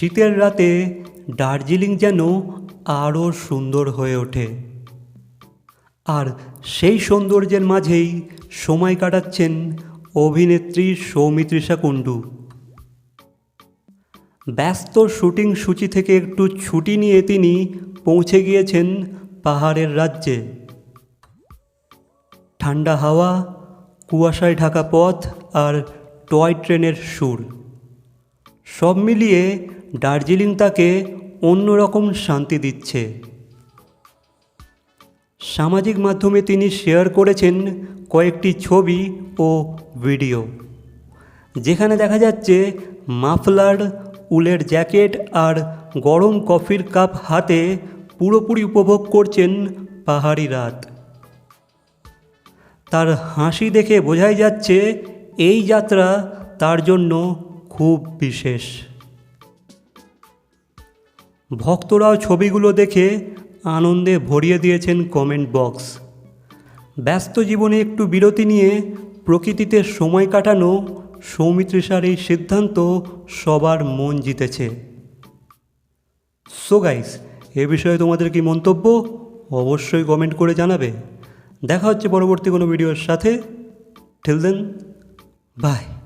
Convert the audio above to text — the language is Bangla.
শীতের রাতে দার্জিলিং যেন আরও সুন্দর হয়ে ওঠে। আর সেই সৌন্দর্যের মাঝেই সময় কাটাচ্ছেন অভিনেত্রী সৌমিত্রিষা কুণ্ডু। ব্যস্ত শুটিং সূচি থেকে একটু ছুটি নিয়ে তিনি পৌঁছে গিয়েছেন পাহাড়ের রাজ্যে। ঠান্ডা হাওয়া, কুয়াশায় ঢাকা পথ আর টয় ট্রেনের সুর। সব মিলিয়ে দার্জিলিং তাকে অন্যরকম শান্তি দিচ্ছে। সামাজিক মাধ্যমে তিনি শেয়ার করেছেন কয়েকটি ছবি ও ভিডিও, যেখানে দেখা যাচ্ছে মাফলার, উলের জ্যাকেট আর গরম কফির কাপ হাতে পুরোপুরি উপভোগ করছেন পাহাড়ি রাত। তার হাসি দেখে বোঝাই যাচ্ছে এই যাত্রা তার জন্য খুব বিশেষ। ভক্তরাও ছবিগুলো দেখে আনন্দে ভরিয়ে দিয়েছেন কমেন্ট বক্স ব্যস্ত জীবনে একটু বিরতি নিয়ে প্রকৃতিতে সময় কাটানো সৌমিত্রিষার এই সিদ্ধান্ত সবার মন জিতেছে। সো গাইস এ বিষয়ে তোমাদের কি মন্তব্য? অবশ্যই কমেন্ট করে জানাবে। দেখা হচ্ছে পরবর্তী কোনো ভিডিওর সাথে। Till then by